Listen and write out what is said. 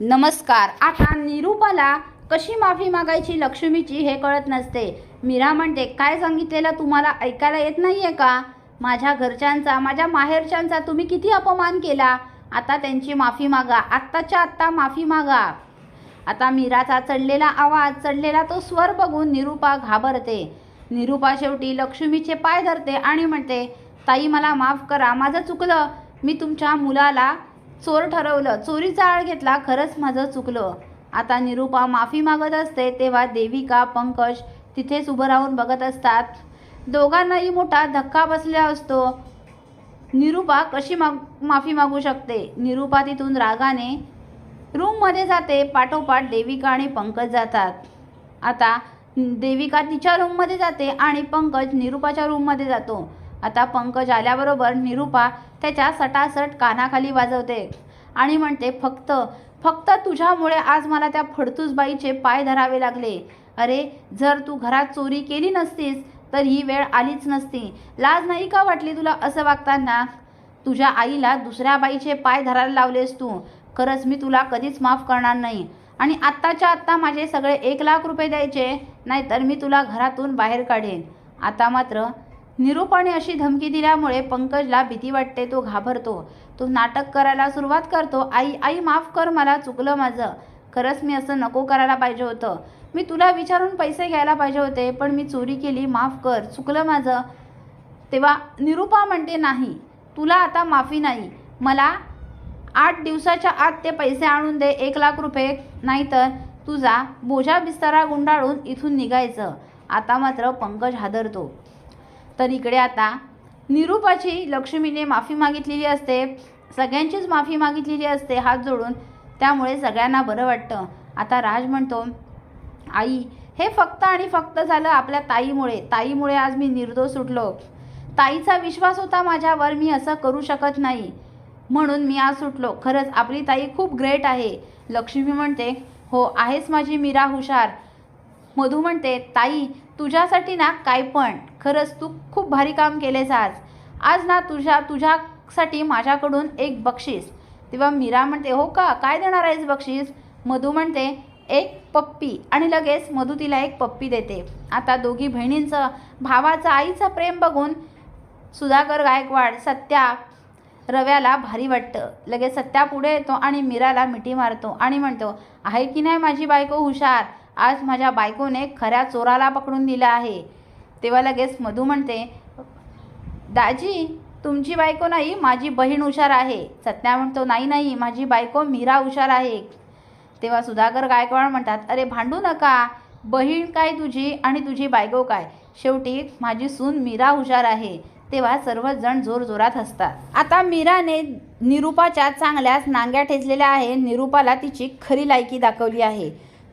नमस्कार. आता निरूपाला कशी माफी मागायची लक्ष्मीची हे कळत नसते. मीरा म्हणते काय सांगितलेलं तुम्हाला ऐकायला येत नाही आहे का? माझ्या घरच्यांचा माझ्या माहेरच्यांचा तुम्ही किती अपमान केला? आता त्यांची माफी मागा. आत्ताच्या आत्ता माफी मागा. आता मीराचा चढलेला आवाज चढलेला तो स्वर बघून निरूपा घाबरते. निरूपा शेवटी लक्ष्मीचे पाय धरते आणि म्हणते ताई मला माफ करा. माझं चुकलं. मी तुमच्या मुलाला चोर ठरवलं. चोरीचा आळ घेतला खरंच माझं चुकलं. आता निरूपा माफी मागत असते तेव्हा देविका पंकज तिथेच उभं राहून बघत असतात. दोघांनाही मोठा धक्का बसला असतो. निरूपा कशी माग माफी मागू शकते? निरूपा तिथून रागाने रूममध्ये जाते. पाठोपाठ देविका आणि पंकज जातात. आता देविका तिच्या रूममध्ये जाते आणि पंकज निरूपाच्या रूममध्ये जातो. आता पंकज आल्याबरोबर निरूपा त्याच्या सटासट कानाखाली वाजवते आणि म्हणते फक्त फक्त तुझ्यामुळे आज मला त्या फडतूसबाईचे पाय धरावे लागले. अरे जर तू घरात चोरी केली नसतीस तर ही वेळ आलीच नसती. लाज नाही का वाटली तुला असं वागताना? तुझ्या आईला दुसऱ्या बाईचे पाय धरायला लावलेस तू. खरंच मी तुला कधीच माफ करणार नाही. आणि आत्ताच्या आत्ता माझे सगळे एक लाख रुपये द्यायचे नाहीतर मी तुला घरातून बाहेर काढेन. आता मात्र निरूपाने अशी धमकी दिल्यामुळे पंकजला भीती वाटते तो घाबरतो. तो नाटक करायला सुरुवात करतो आई आई माफ कर मला चुकलं माझं. खरंच मी असं नको करायला पाहिजे होतं. मी तुला विचारून पैसे घ्यायला पाहिजे होते पण मी चोरी केली माफ कर चुकलं माझं. तेव्हा निरूपा म्हणते नाही तुला आता माफी नाही. मला आठ दिवसाच्या आत ते पैसे आणून दे एक लाख रुपये. नाहीतर तुझा बोजा बिस्तारा गुंडाळून इथून निघायचं. आता मात्र पंकज हादरतो. तर इकडे आता निरूपाची लक्ष्मीने माफी मागितलेली असते. सगळ्यांचीच माफी मागितलेली असते हात जोडून. त्यामुळे सगळ्यांना बरं वाटतं. आता राज म्हणतो आई हे फक्त आणि फक्त झालं आपल्या ताईमुळे. ताईमुळे आज मी निर्दोष सुटलो ताईचा विश्वास होता माझ्यावर मी असं करू शकत नाही. म्हणून मी आज सुटलो खरंच आपली ताई खूप ग्रेट आहे. लक्ष्मी म्हणते हो आहेस माझी मीरा हुशार. मधू म्हणते ताई तुझ्यासाठी ना काय पण. खरंच तू खूप भारी काम केलेस आज. आज ना तुझ्या तुझ्यासाठी माझ्याकडून एक बक्षीस. तेव्हा मीरा म्हणते हो का? काय देणार आहेस बक्षीस? मधू म्हणते एक पप्पी. आणि लगेच मधू तिला एक पप्पी देते. आता दोघी बहिणींचं भावाचं आईचं प्रेम बघून सुधाकर गायकवाड सत्या रव्याला भारी वाटतं. लगेच सत्या पुढे येतो आणि मीराला मिठी मारतो आणि म्हणतो आहे की नाही माझी बायको हुशार? आज माझ्या बायकोने खऱ्या चोराला पकडून दिलं आहे. तेव्हा लगेच मधू म्हणते दाजी तुमची बायको नाही माझी बहीण हुशार आहे. सत्या म्हणतो नाही नाही माझी बायको मीरा हुशार आहे. तेव्हा सुधाकर गायकवाड म्हणतात अरे भांडू नका. बहीण काय तुझी आणि तुझी बायको काय? शेवटी माझी सून मीरा हुशार आहे. तेव्हा सर्वजण जोरजोरात हसतात. आता मीराने निरूपाच्या चांगल्याच नांग्या ठेचलेल्या आहे. निरूपाला तिची खरी लायकी दाखवली आहे.